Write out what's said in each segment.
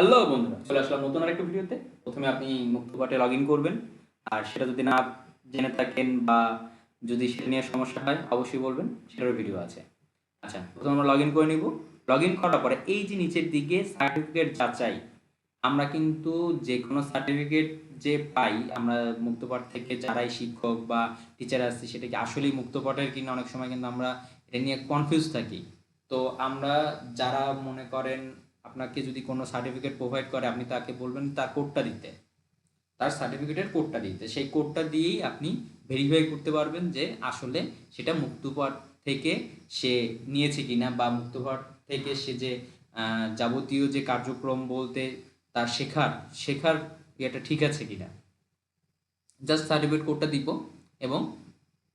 Hello বন্ধুরা, চলে আসলাম নতুন আরেকটা ভিডিওতে। প্রথমে আপনি মুক্তপাটে লগ ইন করবেন। আর সেটা যদি না জেনে থাকেন বা যদি সেটা নিয়ে সমস্যা হয়, অবশ্যই বলবেন, সেটারও ভিডিও আছে। আচ্ছা প্রথমে আমরা লগ ইন করে নিব। লগ ইন করার পরে এই যে নিচের দিকে সার্টিফিকেট যাচাই, আমরা কিন্তু যে কোনো সার্টিফিকেট যে পাই, আমরা মুক্তপাঠ থেকে যারাই শিক্ষক বা টিচার আসছি, সেটা কি আসলেই মুক্তপাঠের কিনা? অনেক সময় কিন্তু আমরা এটা নিয়ে কনফিউজ থাকি। তো আমরা যারা মনে করেন আপনাকে যদি কোনো সার্টিফিকেট প্রোভাইড করে, আপনি তাকে বলবেন তার কোডটা দিতে। তার সার্টিফিকেটের কোডটা দিতে। সেই কোডটা দিয়েই আপনি ভেরিফাই করতে পারবেন যে আসলে সেটা মুক্তপাঠ থেকে সে নিয়েছে কিনা বা মুক্তপাঠ থেকে সে যে যাবতীয় যে কার্যক্রম বলতে তার শেখার শেখার ইয়েটা ঠিক আছে কিনা। জাস্ট সার্টিফিকেট কোডটা দিব এবং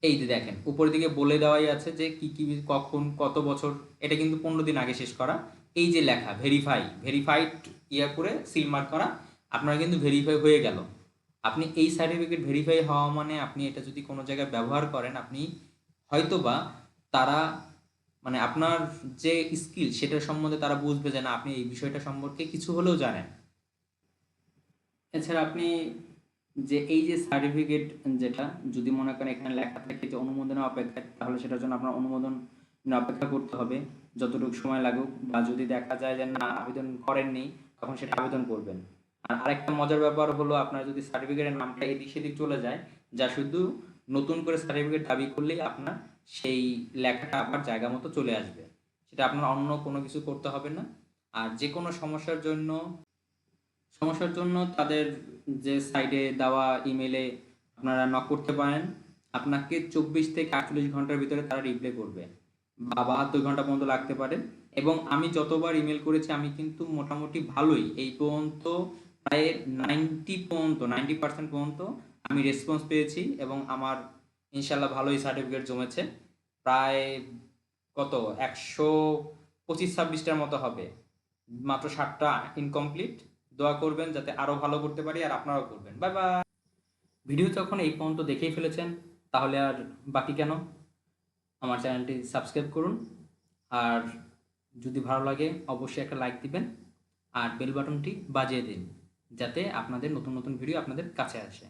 এই যে দেখেন, উপরের দিকে বলে দেওয়াই আছে যে কি কি, কখন, কত বছর, এটা কিন্তু পনেরো দিন আগে শেষ করা। এই যে লেখা ভেরিফাই ভেরিফাইড ইয়া করে সিল মার্ক করা, আপনার কিন্তু ভেরিফাই হয়ে গেল। আপনি এই সার্টিফিকেট ভেরিফাই হওয়া মানে আপনি এটা যদি কোনো জায়গায় ব্যবহার করেন, আপনি হয়তোবা তারা মানে আপনার যে স্কিল সেটা সম্বন্ধে তারা বুঝবে যে না, আপনি এই বিষয়টা সম্পর্কে কিছু হলেও জানেন। এছাড়া আপনি যে এই যে সার্টিফিকেট যেটা, যদি মনে করেন এখানে লেখা থাকে যে অনুমোদনের অপেক্ষা তাহলে সেটার জন্য আপনার অনুমোদন অপেক্ষা করতে হবে। যতটুকু সময় লাগুক বা যদি দেখা যায় যে না, আবেদন করেননি, তখন সেটা আবেদন করবেন। আর আরেকটা মজার ব্যাপার হলো, আপনার যদি সার্টিফিকেটের নামটা এদিক সেদিক চলে যায়, যা শুধু নতুন করে সার্টিফিকেট দাবি করলেই আপনার সেই লেখাটা আবার জায়গা মতো চলে আসবে। সেটা আপনার অন্য কোনো কিছু করতে হবে না। আর যে কোনো সমস্যার জন্য সমস্যার জন্য তাদের যে সাইডে দেওয়া ইমেলে আপনারা নক করতে পারেন, আপনাকে চব্বিশ থেকে আটচল্লিশ ঘণ্টার ভিতরে তারা রিপ্লাই করবে বা বাহাত্তর ঘণ্টা পর্যন্ত লাগতে পারে। এবং আমি যতবার ইমেল করেছি, আমি কিন্তু মোটামুটি ভালোই। এই পর্যন্ত প্রায় নাইনটি পর্যন্ত নাইনটি পার্সেন্ট পর্যন্ত আমি রেসপন্স পেয়েছি এবং আমার ইনশাল্লাহ ভালোই সার্টিফিকেট জমেছে। প্রায় কত? একশো পঁচিশ ছাব্বিশটার মতো হবে। মাত্র ষাটটা ইনকমপ্লিট দোয়া করবেন যাতে আরও ভালো করতে পারি আর আপনারাও করবেন। Bye bye. ভিডিও যখন এই পর্যন্ত দেখেই ফেলেছেন, তাহলে আর বাকি কেন? আমার চ্যানেলটি সাবস্ক্রাইব করুন। আর যদি ভালো লাগে, অবশ্যই একটা লাইক দিবেন আর বেল বাটনটি বাজিয়ে দিন, যাতে আপনাদের নতুন নতুন ভিডিও আপনাদের কাছে আসে।